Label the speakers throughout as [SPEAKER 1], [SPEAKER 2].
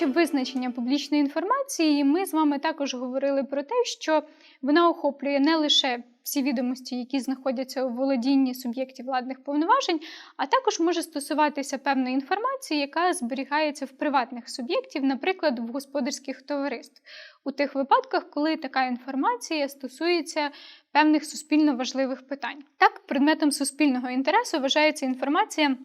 [SPEAKER 1] Розглядаючи визначення публічної інформації, ми з вами також говорили про те, що вона охоплює не лише всі відомості, які знаходяться у володінні суб'єктів владних повноважень, а також може стосуватися певної інформації, яка зберігається в приватних суб'єктів, наприклад, в господарських товариств, у тих випадках, коли така інформація стосується певних суспільно важливих питань. Так, предметом суспільного інтересу вважається інформація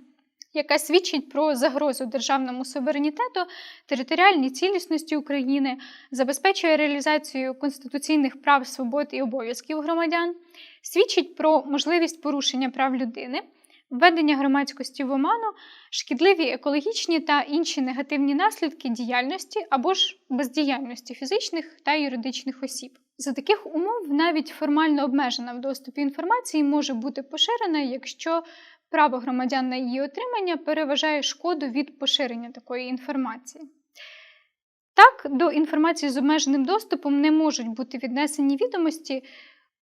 [SPEAKER 1] яка свідчить про загрозу державному суверенітету, територіальній цілісності України, забезпечує реалізацію конституційних прав, свобод і обов'язків громадян, свідчить про можливість порушення прав людини, введення громадськості в оману, шкідливі екологічні та інші негативні наслідки діяльності або ж бездіяльності фізичних та юридичних осіб. За таких умов навіть формально обмежена в доступі інформації може бути поширена, якщо право громадян на її отримання переважає шкоду від поширення такої інформації. Так, до інформації з обмеженим доступом не можуть бути віднесені відомості,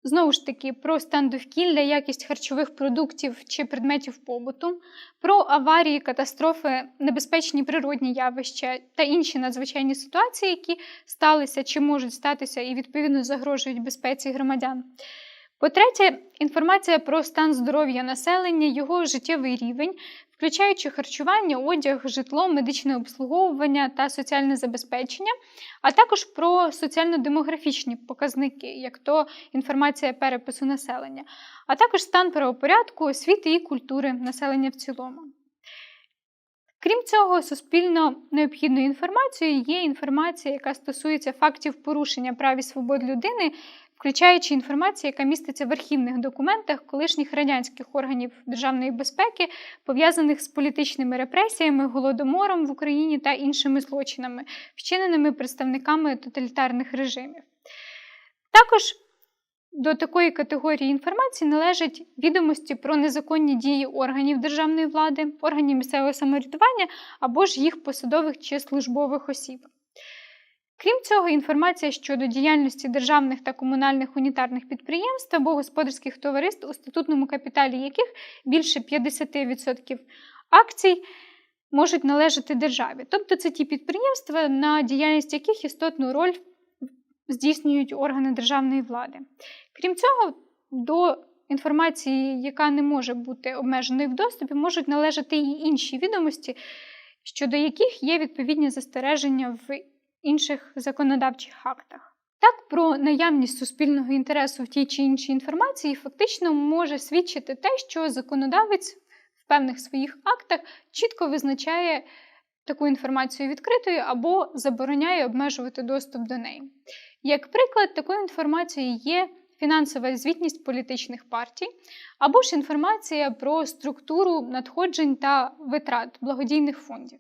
[SPEAKER 1] знову ж таки, про стан довкілля, якість харчових продуктів чи предметів побуту, про аварії, катастрофи, небезпечні природні явища та інші надзвичайні ситуації, які сталися чи можуть статися і відповідно загрожують безпеці громадян. По-третє, інформація про стан здоров'я населення, його життєвий рівень, включаючи харчування, одяг, житло, медичне обслуговування та соціальне забезпечення, а також про соціально-демографічні показники, як то інформація перепису населення, а також стан правопорядку, освіти і культури населення в цілому. Крім цього, суспільно необхідною інформацією є інформація, яка стосується фактів порушення прав і свобод людини включаючи інформацію, яка міститься в архівних документах колишніх радянських органів державної безпеки, пов'язаних з політичними репресіями, голодомором в Україні та іншими злочинами, вчиненими представниками тоталітарних режимів. Також до такої категорії інформації належать відомості про незаконні дії органів державної влади, органів місцевого самоврядування або ж їх посадових чи службових осіб. Крім цього, інформація щодо діяльності державних та комунальних унітарних підприємств або господарських товариств, у статутному капіталі яких більше 50% акцій можуть належати державі. Тобто це ті підприємства, на діяльність яких істотну роль здійснюють органи державної влади. Крім цього, до інформації, яка не може бути обмеженою в доступі, можуть належати і інші відомості, щодо яких є відповідні застереження в інших законодавчих актах. Так, про наявність суспільного інтересу в тій чи іншій інформації фактично може свідчити те, що законодавець в певних своїх актах чітко визначає таку інформацію відкритою або забороняє обмежувати доступ до неї. Як приклад, такою інформацією є фінансова звітність політичних партій, або ж інформація про структуру надходжень та витрат благодійних фондів.